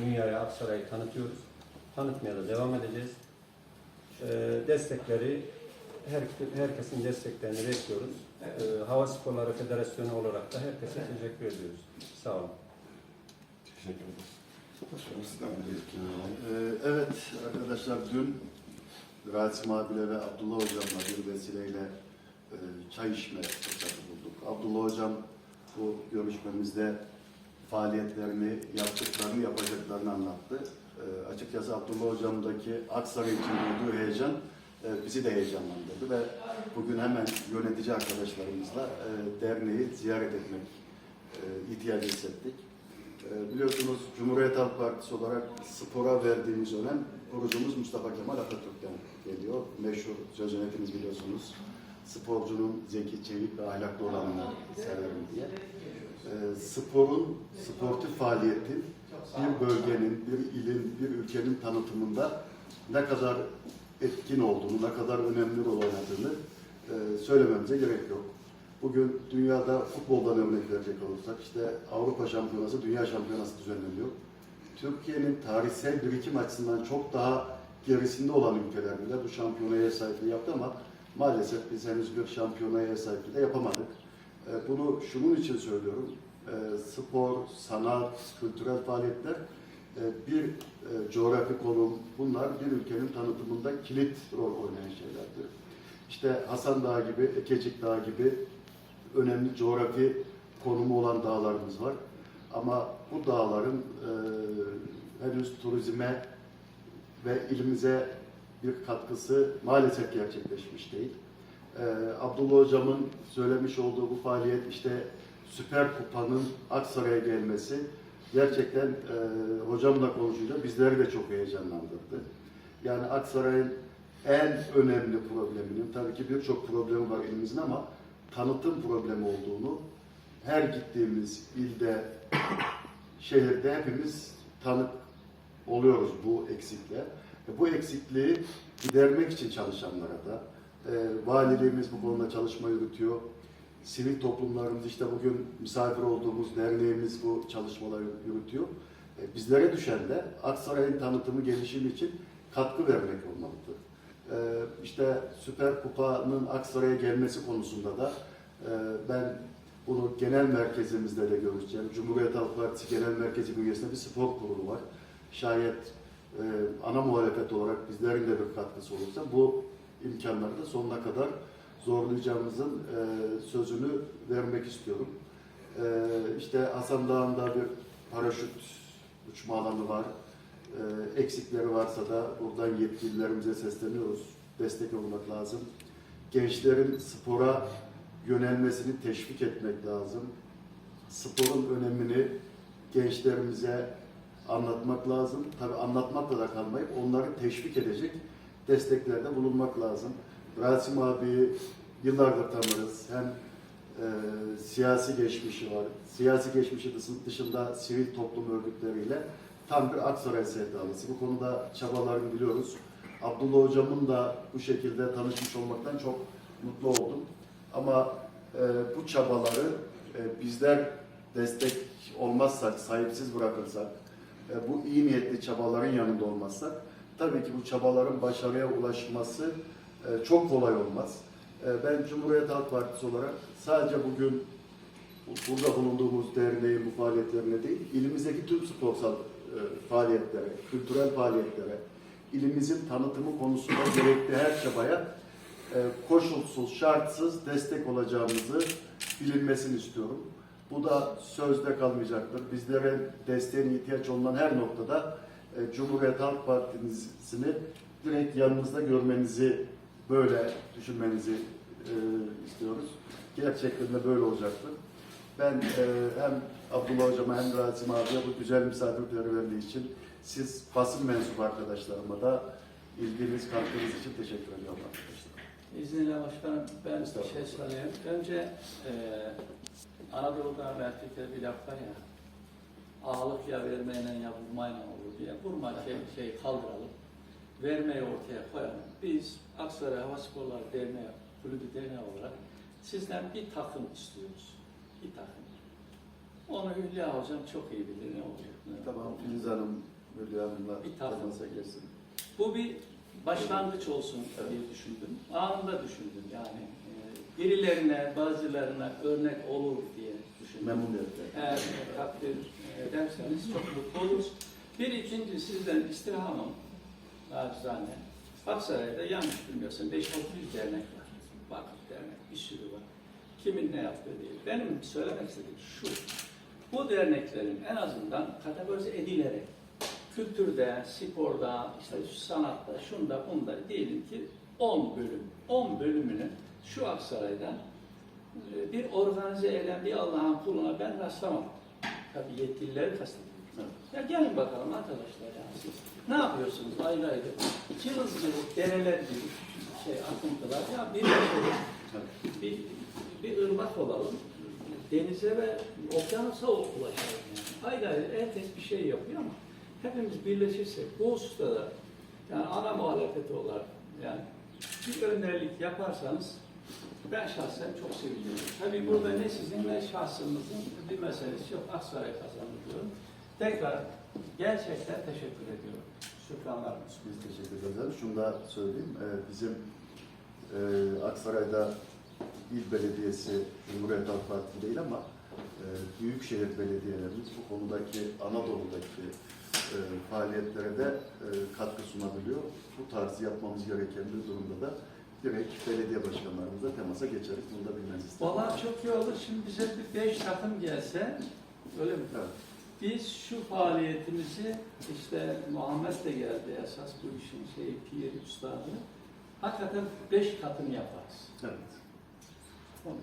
dünyaya Aksaray'ı tanıtıyoruz. Tanıtmaya da devam edeceğiz. Ee, destekleri, her, herkesin desteklerini bekliyoruz. Ee, Hava Sporları Federasyonu olarak da herkese teşekkür ediyoruz. Sağ olun. Teşekkür ederiz. Ee, Evet arkadaşlar dün Rasim abiyle ve Abdullah hocamla bir vesileyle e, çay içme fırsatı bulduk. Abdullah hocam bu görüşmemizde faaliyetlerini, yaptıklarını, yapacaklarını anlattı. E, açıkçası Abdullah hocamdaki Aksaray için duyduğu heyecan e, bizi de heyecanlandırdı ve bugün hemen yönetici arkadaşlarımızla e, derneği ziyaret etmek e, ihtiyacı hissettik. Ee, Biliyorsunuz Cumhuriyet Halk Partisi olarak spora verdiğimiz önem kurucumuz Mustafa Kemal Atatürk'ten geliyor. Meşhur sözünü hepiniz biliyorsunuz. Sporcunun zeki, çevik ve ahlaklı olanını severim diye. Ee, sporun, sportif faaliyetin bir bölgenin, bir ilin, bir ülkenin tanıtımında ne kadar etkin olduğunu, ne kadar önemli rol oynadığını e, söylememize gerek yok. Bugün dünyada futboldan örnek verecek olursak işte Avrupa Şampiyonası, Dünya Şampiyonası düzenleniyor. Türkiye'nin tarihsel birikim açısından çok daha gerisinde olan ülkeler bile bu şampiyonaya ev sahipliği yaptı ama maalesef biz henüz bir şampiyonaya ev sahipliği de yapamadık. Ee, Bunu şunun için söylüyorum. Ee, Spor, sanat, kültürel faaliyetler e, bir e, coğrafi konum, bunlar bir ülkenin tanıtımında kilit rol oynayan şeylerdir. İşte Hasan Dağı gibi, Ekecik Dağı gibi önemli coğrafi konumu olan dağlarımız var. Ama bu dağların e, henüz turizme ve ilimize bir katkısı maalesef gerçekleşmiş değil. E, Abdullah Hocam'ın söylemiş olduğu bu faaliyet işte Süper Kupa'nın Aksaray'a gelmesi gerçekten e, hocamla konuşunca bizleri de çok heyecanlandırdı. Yani Aksaray'ın en önemli probleminin, tabii ki birçok problemi var elimizin ama tanıtım problemi olduğunu her gittiğimiz ilde, şehirde hepimiz tanık oluyoruz bu eksikle. E, Bu eksikliği gidermek için çalışanlara da e, valiliğimiz bu konuda çalışma yürütüyor. Sivil toplumlarımız işte bugün misafir olduğumuz derneğimiz bu çalışmaları yürütüyor. E, bizlere düşen de Aksaray'ın tanıtımı gelişimi için katkı vermek olmalıdır. Ee, işte Süper Kupa'nın Aksaray'a gelmesi konusunda da e, ben bunu genel merkezimizde de göreceğim. Cumhuriyet Halk Partisi Genel Merkezi bünyesinde bir spor kurulu var. Şayet e, ana muhalefet olarak bizlerin de bir katkısı olursa bu imkanları da sonuna kadar zorlayacağımızın e, sözünü vermek istiyorum. E, işte Hasan Dağı'nda bir paraşüt uçma alanı var. Ee, eksikleri varsa da buradan yetkililerimize sesleniyoruz. Destek olmak lazım. Gençlerin spora yönelmesini teşvik etmek lazım. Sporun önemini gençlerimize anlatmak lazım. Tabi anlatmakla da kalmayıp onları teşvik edecek desteklerde bulunmak lazım. Rasim abi yıllardır tanırız. Hem e, siyasi geçmişi var. Siyasi geçmişi dışında sivil toplum örgütleriyle tam bir Aksaray sevdalısı. Bu konuda çabalarını biliyoruz. Abdullah hocamın da bu şekilde tanışmış olmaktan çok mutlu oldum. Ama e, bu çabaları e, bizler destek olmazsak, sahipsiz bırakırsak, e, bu iyi niyetli çabaların yanında olmazsak, tabii ki bu çabaların başarıya ulaşması e, çok kolay olmaz. E, ben Cumhuriyet Halk Partisi olarak sadece bugün burada bulunduğumuz derneğin bu faaliyetlerine değil, ilimizdeki tüm sporsal e, faaliyetlere, kültürel faaliyetlere, ilimizin tanıtımı konusunda gerekli her çabaya e, koşulsuz, şartsız destek olacağımızı bilinmesini istiyorum. Bu da sözde kalmayacaktır. Bizlere desteğine ihtiyaç olan her noktada e, Cumhuriyet Halk Partisi'ni direkt yanınızda görmenizi, böyle düşünmenizi e, istiyoruz. Gerçekten de böyle olacaktır. Ben e, hem Abdullah Hocama hem Rasim abiye bu güzel misafirperverliği için siz basın mensubu arkadaşlarıma da ilginiz, katkınız için teşekkür ediyorum arkadaşlar. İzninle başkanım ben bir şey söyleyeyim. Önce e, Anadolu'da Mertlik'te bir laf var ya, ağalık ya vermeyle ya vurmayla olur diye. Vurma şey, şey kaldıralım, vermeyi ortaya koyalım. Biz Aksaray Hava Sporları Derneği, Kulübü Derneği olarak sizden bir takım istiyoruz. Bir takım. Onu Hülya Hocam çok iyi bilir ne ne Tamam Filiz Hanım, Hülya Hanım'la Bir temasa geçsin. Bu bir başlangıç olsun diye düşündüm. Anında düşündüm yani. Birilerine, bazılarına örnek olur diye düşündüm. Memnuniyetle. Eğer takdir ederseniz çok mutlu oluruz. Bir ikinci sizden istirhamım, nacizane. Aksaray'da yanlış bilmiyorsun 5-600 dernek var. Vakıf dernek, bir sürü var. Kimin ne yaptığı değil. Benim söylemek istediğim şu. Bu derneklerin en azından kategorize edilerek kültürde, sporda, işte sanatta, şunda, bunda diyelim ki 10 bölüm. 10 bölümünü şu Aksaray'da e, bir organize eden bir Allah'ın kuluna ben rastlamadım. Tabii yetkilileri kastediyorum. Ya gelin bakalım arkadaşlar ya siz ne yapıyorsunuz ayrı ayrı? Cılız cılız dereler gibi şey akıntılar. Ya bir, bir, bir ırmak olalım. Denize ve okyanusa ulaşalım yani. Ayrı ayrı herkes bir şey yapıyor ama hepimiz birleşirsek bu hususta da yani ana muhalefeti olarak yani bir önerilik yaparsanız ben şahsen çok sevinirim. Tabii burada ne sizin ne şahsınızın bir meselesi yok. Aksaray kazandı. Tekrar gerçekten teşekkür ediyorum. Şükranlar. Biz teşekkür ederiz. Şunu da söyleyeyim. Ee, bizim e, Aksaray'da İl Belediyesi Cumhuriyet Halk Partisi değil ama e, büyükşehir belediyelerimiz bu konudaki Anadolu'daki e, faaliyetlere de e, katkı sunabiliyor. Bu tarz yapmamız gereken bir durumda da direkt belediye başkanlarımızla temasa geçeriz. Bunu da bilmenizi isterim. Vallahi çok iyi olur. Şimdi bize bir beş takım gelse öyle mi? Evet. Biz şu faaliyetimizi işte Muhammed de geldi esas bu işin şeyi piri üstadı. Hakikaten beş katını yaparız. Evet. Onun